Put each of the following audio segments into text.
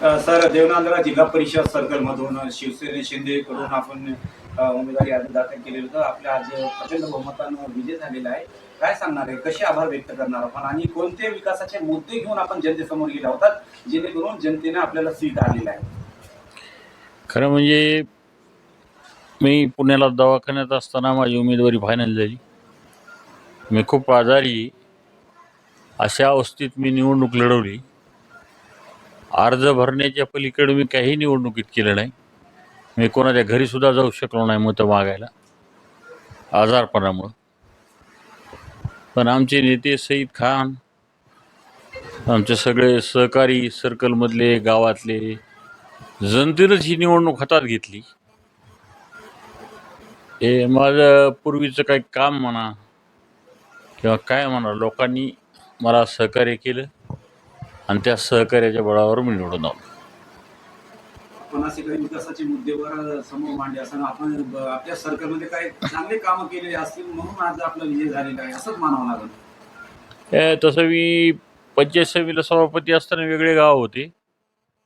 Sir Devnandra जिल्हा परिषद सर्कलमधून शिवसेने शिंदेकडून आपण उमेदवारी अर्ज दाखल केलेलं तर आपल्या आज प्रचंड बहुमतानं विजय झालेला आहे. काय सांगणार आहे? कसे आभार व्यक्त करणार आपण? आणि कोणते विकासाचे मुद्दे घेऊन आपण जनतेसमोर गेला होता जेणेकरून जनतेने आपल्याला सीट आलेला आहे? खरं म्हणजे मी पुण्याला दवाखान्यात असताना माझी उमेदवारी फायनल झाली. मी खूप आजारी अशा अवस्थेत मी निवडणूक लढवली. अर्ज भरण्याच्या पलीकडे मी काही निवडणुकीत केलं नाही. मी कोणाच्या घरीसुद्धा जाऊ शकलो नाही मतं मागायला. आजारपणामुळं. पण आमचे नेते सईद खान आमचे सगळे सहकारी सर्कलमधले गावातले जनतेनंच ही निवडणूक हातात घेतली. हे माझं पूर्वीचं काही काम म्हणा किंवा काय म्हणा लोकांनी मला सहकार्य केलं. आणि त्या सहकार्याच्या बळावर मी निवडून आलो. आपण असे काही विकासाचे मुद्देवर समोर मांडले असताना आपण ब- आपल्या सर्कलमध्ये काही चांगले कामं केलेले असतील म्हणून आज आपला विजय झालेला आहे असंच मानावं लागेल. तसं मी पंचायत समितीला सभापती असताना वेगळे गाव होते.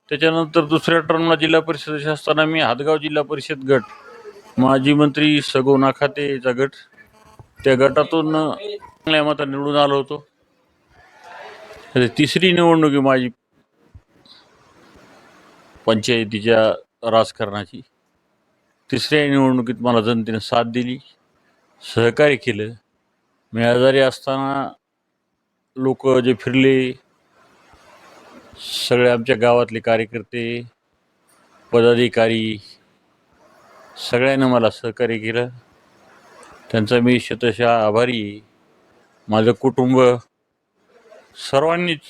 त्याच्यानंतर दुसऱ्या टर्मला जिल्हा परिषदेचे असताना मी हातगाव जिल्हा परिषद गट माजी मंत्री सगोना खातेचा गट त्या गटातून चांगल्या मतात निवडून आलो होतो. तर तिसरी निवडणूक आहे माझी पंचायतीच्या राजकारणाची. तिसऱ्या निवडणुकीत मला जनतेने साथ दिली सहकार्य केलं. मी आजारी असताना लोक जे फिरले सगळे आमच्या गावातले कार्यकर्ते पदाधिकारी सगळ्यांनी मला सहकार्य केलं. त्यांचा मी शतशः आभारी माझं कुटुंब सर्वांनीच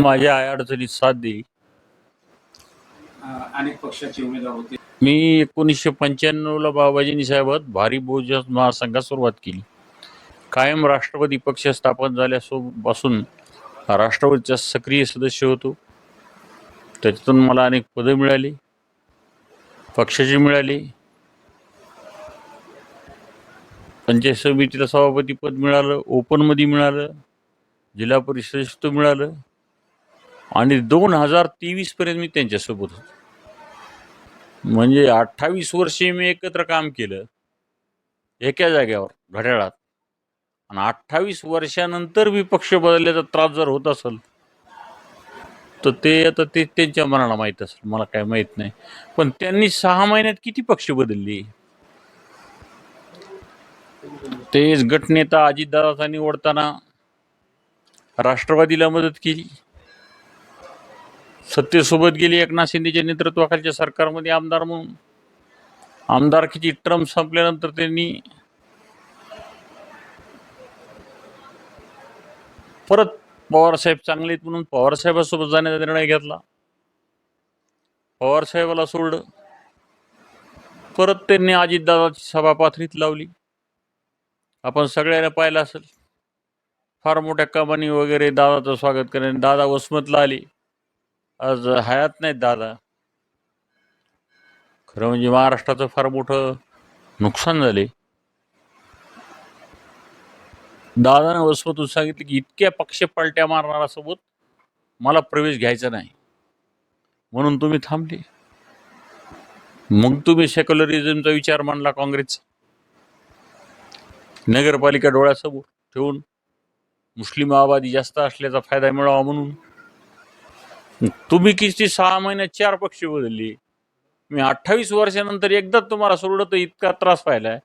माझ्या अडचणीत साथ दिली. अनेक पक्षाचे उमेदवार होते. मी एकोणीसशे पंच्याण्णवला बाबाजींनी साहेबात भारी बहुजन महासंघात सुरुवात केली. कायम राष्ट्रवादी पक्ष स्थापन झाल्यापासून राष्ट्रवादीचा सक्रिय सदस्य होतो. त्याच्यातून मला अनेक पदं मिळाली. पक्षाची मिळाली. पंचायत समितीला सभापती पद मिळालं. ओपनमध्ये मिळालं. जिल्हा परिषदेत मिळालं. आणि दोन हजार तेवीसपर्यंत मी त्यांच्यासोबत होतो. म्हणजे अठ्ठावीस वर्षे मी एकत्र काम केलं. एका जाग्यावर घड्याळात. आणि अठ्ठावीस वर्षानंतर मी पक्ष बदलल्याचा त्रास जर होत असेल तर ते आता ते त्यांच्या मनाला माहीत असेल. मला काय माहीत नाही. पण त्यांनी सहा महिन्यात किती पक्ष बदलली? तेच गटनेता अजितदादाचा निवडताना राष्ट्रवादीला मदत केली. सत्तेसोबत गेली एकनाथ शिंदेच्या नेतृत्वाखालच्या सरकारमध्ये आमदार म्हणून. आमदारकीची ट्रम्प संपल्यानंतर त्यांनी परत पवारसाहेब चांगले आहेत म्हणून पवारसाहेबासोबत जाण्याचा निर्णय घेतला. पवारसाहेबाला सोडलं. परत त्यांनी अजितदादाची सभा पाथरीत लावली. आपण सगळ्यांना पाहिलं असेल. फार मोठ्या कमानी वगैरे दादाचं स्वागत करेन. दादा वसमतला आले. आज हयात नाहीत दादा. खरं म्हणजे महाराष्ट्राचं फार मोठं नुकसान झाले. दादानं वसमतून सांगितलं की इतक्या पक्ष पलट्या मारणाऱ्यासोबत मला प्रवेश घ्यायचा नाही. म्हणून तुम्ही थांबले. मग तुम्ही सेक्युलरिझमचा विचार मांडला काँग्रेसचा. नगरपालिका डोळ्यासमोर ठेवून मुस्लिम आबादी जास्त असल्याचा फायदा मिळावा म्हणून. तुम्ही किती सहा महिन्यात चार पक्ष बदलली. मी अठ्ठावीस वर्षानंतर एकदाच तुम्हाला सोडलं तर इतका त्रास पाहिलाय.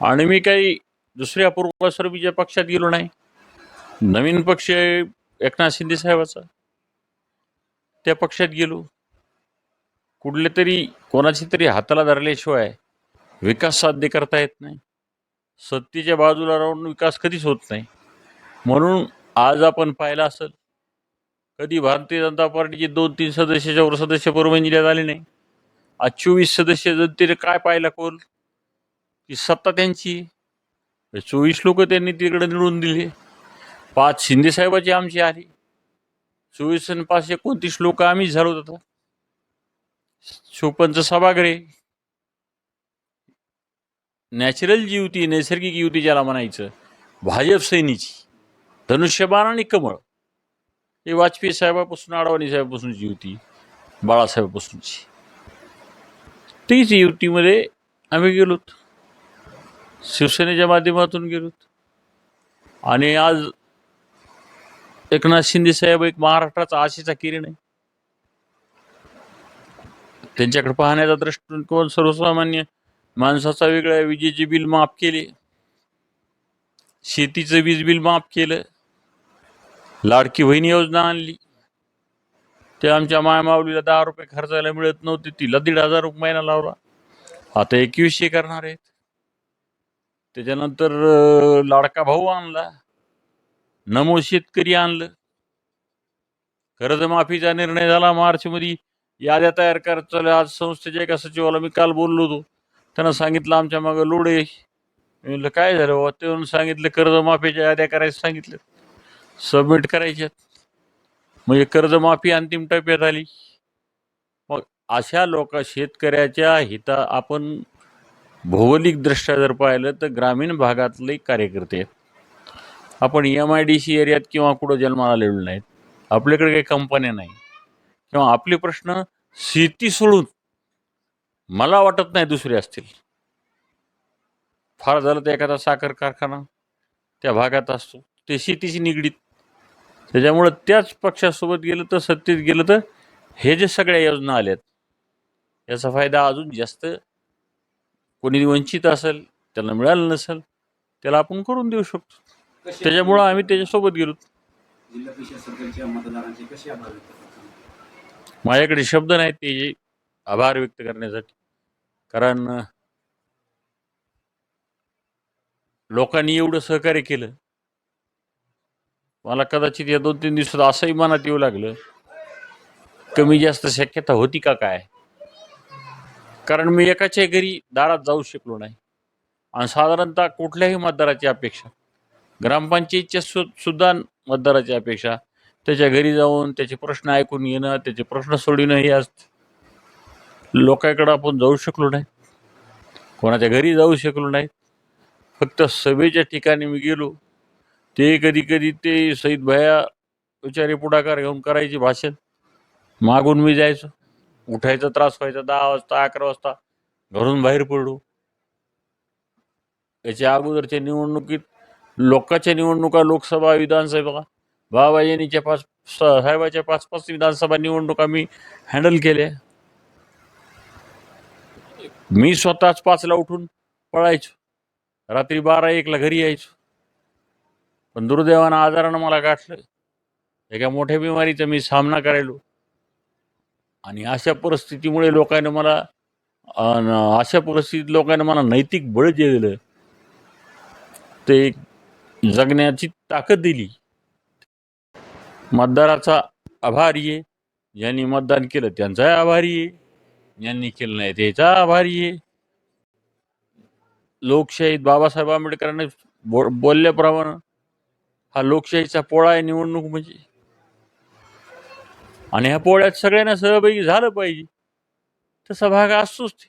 आणि मी काही दुसऱ्या पूर्वसर्बीच्या पक्षात गेलो नाही. नवीन पक्ष एकनाथ शिंदे साहेबाचा. त्या पक्षात गेलो. कुठले तरी कोणाची तरी हाताला धरल्याशिवाय विकास साध्य करता येत नाही. सत्तेच्या बाजूला राहून विकास कधीच होत नाही. म्हणून आज आपण पाहिलं असेल कधी भारतीय जनता पार्टीचे दोन तीन सदस्याच्या वर सदस्य परभणी जिल्ह्यात आले नाही. आज चोवीस सदस्य जनतेने काय पाहिला कोल की सत्ता त्यांची. चोवीस लोक त्यांनी तिकडे निवडून दिले. पाच शिंदे साहेबाची आमची आली. चोवीस आणि पाच एकोणतीस लोक आम्हीच झालो होतो. शोपनचं सभागृह नॅचरल जी युती नैसर्गिक युती ज्याला म्हणायचं भाजप सैनीची धनुष्यबाण आणि कमळ. ही वाजपेयी साहेबापासून आडवाणी साहेबापासूनची युती बाळासाहेबापासूनची. तीच युतीमध्ये आम्ही गेलोत. शिवसेनेच्या माध्यमातून गेलोत. आणि आज एकनाथ शिंदे साहेब एक महाराष्ट्राचा आशेचा किरण आहे. त्यांच्याकडे पाहण्याचा दृष्टिकोन सर्वसामान्य माणसाचा वेगळा विजेचे बिल माफ केले. शेतीचं वीज बिल माफ केलं. लाडकी बहीण योजना आणली. ते आमच्या मायमावलीला दहा रुपये खर्चायला मिळत नव्हते तिला दीड हजार रुपये महिना लावला. आता एकवीसशे करणार आहेत. त्याच्यानंतर लाडका भाऊ आणला. नमो शेतकरी आणलं. कर्जमाफीचा निर्णय झाला. मार्चमध्ये याद्या तयार करत चालू आज संस्थेच्या एका सचिवाला मी काल बोललो होतो. त्यांना सांगितलं आमच्या मागं लोड आहे. मी म्हणलं काय झालं बाबा ते म्हणून सांगितलं कर्जमाफीच्या याद्या करायचं सांगितलं. सबमिट करायच्यात. म्हणजे कर्जमाफी अंतिम टप्प्यात आली. मग अशा लोक शेतकऱ्याच्या हिता आपण भौगोलिकदृष्ट्या जर पाहिलं तर ग्रामीण भागातले कार्यकर्ते आहेत. आपण एम आय डी सी एरियात किंवा कुठं जन्माला आलेलो नाहीत. आपल्याकडे काही कंपन्या नाही. किंवा आपले प्रश्न शेती सोडून मला वाटत नाही दुसरे असतील. फार झालं तर एखादा साखर कारखाना त्या भागात असतो. ते शेतीशी निगडीत. त्याच्यामुळं त्याच पक्षासोबत गेलं तर सत्तेत गेलं तर हे जे सगळ्या योजना आल्यात याचा फायदा अजून जास्त कोणी वंचित असेल त्याला मिळालं नसेल त्याला आपण करून देऊ शकतो. त्याच्यामुळं आम्ही त्याच्यासोबत गेलो. माझ्याकडे शब्द नाहीत ते जे आभार व्यक्त करण्यासाठी. कारण लोकांनी एवढं सहकार्य केलं. मला कदाचित या दोन तीन दिवसात असंही मनात येऊ लागलं कमी जास्त शक्यता होती का काय? कारण मी एकाच्या घरी दारात जाऊ शकलो नाही. आणि साधारणतः कुठल्याही मतदाराची अपेक्षा ग्रामपंचायतच्या सु सुद्धा मतदाराची अपेक्षा त्याच्या घरी जाऊन त्याचे प्रश्न ऐकून येणं त्याचे प्रश्न सोडवणं हे असतं. लोकांकडं आपण जाऊ शकलो नाही. कोणाच्या घरी जाऊ शकलो नाही. फक्त सभेच्या ठिकाणी मी गेलो. ते कधी कधी ते सईद भया विचारे पुढाकार घेऊन करायचे भाषण. मागून मी जायचो. उठायचा त्रास व्हायचा. दहा वाजता अकरा वाजता घरून बाहेर पडलो. याच्या अगोदरच्या निवडणुकीत लोकांच्या निवडणुका लोकसभा विधानसभा बाबाजीनीच्या पाच स- साहेबाच्या पाच पाच विधानसभा निवडणुका मी हँडल केल्या. मी स्वतःच पाचला उठून पळायचो. रात्री बारा एकला घरी यायचो. पण दुर्दैवानं आजारानं मला गाठलं. एका मोठ्या बिमारीचा मी सामना करायलो. आणि अशा परिस्थितीमुळे लोकांनी मला अशा परिस्थितीत लोकांनी मला नैतिक बळ जे दिलं. ते जगण्याची ताकद दिली. मतदाराचा आभारी आहे. ज्यांनी मतदान केलं त्यांचाही आभारी आहे. यांनी केलं नाही त्याचा आभारी आहे. लोकशाहीत बाबासाहेब आंबेडकरांनी बो बोलल्याप्रमाणे हा लोकशाहीचा पोळा आहे निवडणूक म्हणजे. आणि ह्या पोळ्यात सगळ्यांना सहभागी झालं पाहिजे. तसा भाग असतोच ते.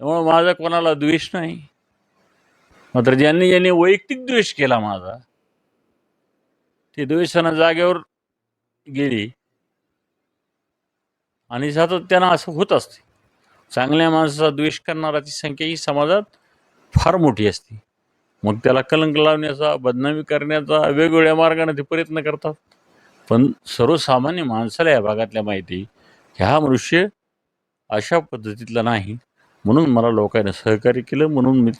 त्यामुळे माझा कोणाला द्वेष नाही. मात्र ज्यांनी ज्यांनी वैयक्तिक द्वेष केला माझा ते द्वेषानं जागेवर गेली. आणि सातत्यानं असं होत असते. चांगल्या माणसाचा द्वेष करणाराची संख्या ही समाजात फार मोठी असते. मग त्याला कलंक लावण्याचा बदनामी करण्याचा वेगवेगळ्या मार्गाने ते प्रयत्न करतात. पण सर्वसामान्य माणसाला या भागातल्या माहिती ह्या हा मनुष्य अशा पद्धतीतला नाही. म्हणून मला लोकांनी सहकार्य केलं म्हणून मी